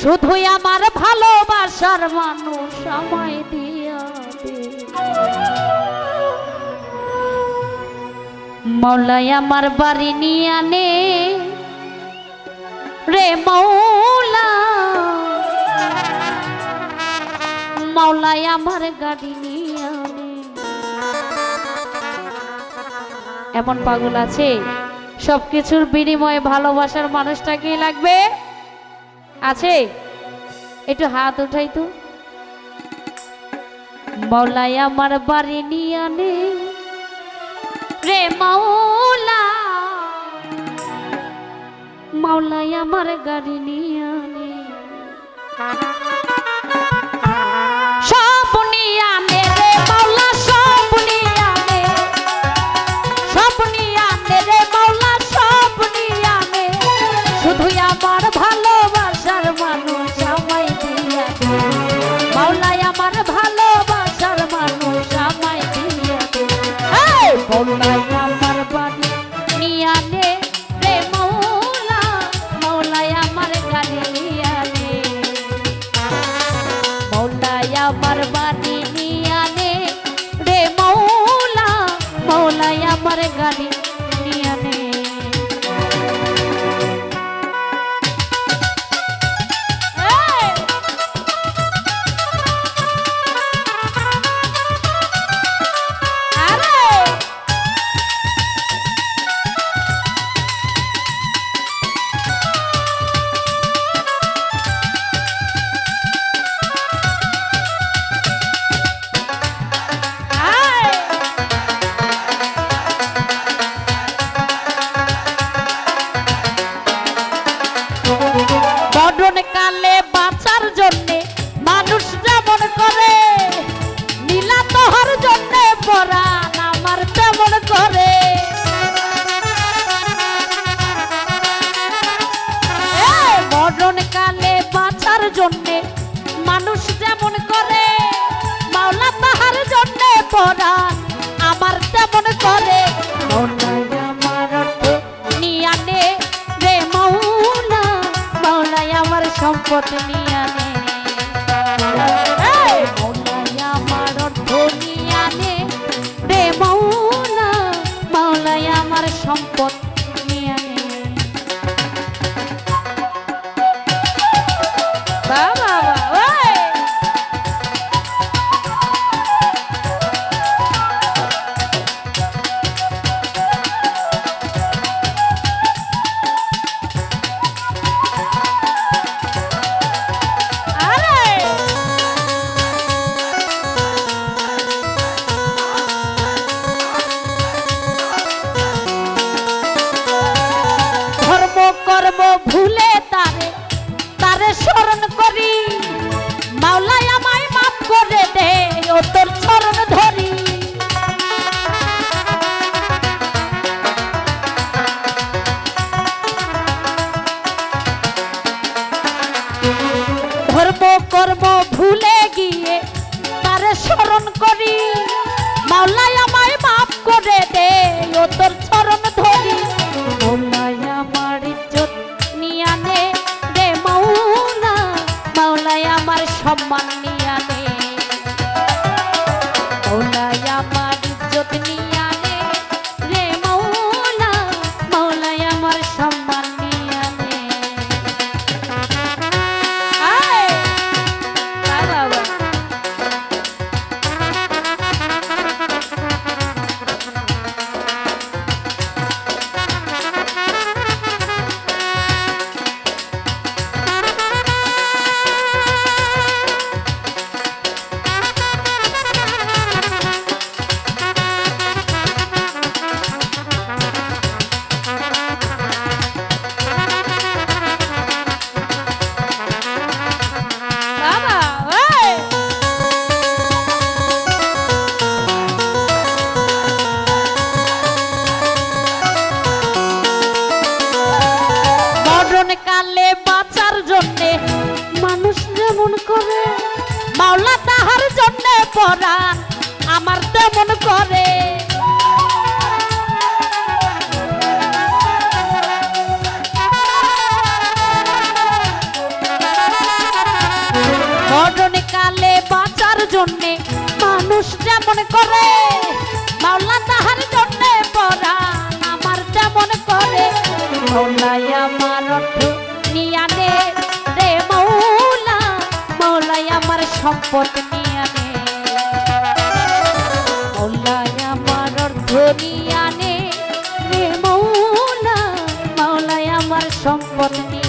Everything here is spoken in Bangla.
শুধুই আমার ভালোবাসার মানুষ আমায় দিয়া মৌলাই আমার বাড়ি নিয়ে আনে রে মৌলা মৌলাই আমার গাড়ি এমন পাগল আছে? সবকিছুর বিনিময়ে ভালোবাসার মানুষটাকেই লাগবে? আছে? একটু হাত উঠাই তো। মৌলাই আমার বাড়ি নিয়ে রে মাওলা মাওলাই আমার গাড়ি নিয়ে মৌলাই কালে বাঁচার জন্যে, মানুষ যেমন করে, মাওলা তাহার জন্যে পড়া আমার তেমন করে। নিয়ানে রে মৌলা মাওলাই আমার সম্পদ নিয়ে ধর্ম ভুলে গিয়ে তারে স্মরণ করি। মাওলাই আমায় মাফ করে দে, ও তোর চরণ ধরি। মাওলাই আমার ইজ্জত নিয়ানে রে মাওলা। মাওলাই আমার সম্মান করে। মাওলা তাহার জন্যে পরাণ আমার তেমন করে। মরণকালে বাঁচার জন্যে মানুষ যেমন করে, মাওলা তাহার জন্যে পরাণ আমার যেমন করে। মৌলাই আমার আমার সম্পদ আমার নিয়ানে রে মৌলা মৌলাই আমার সম্পদ নিয়ানে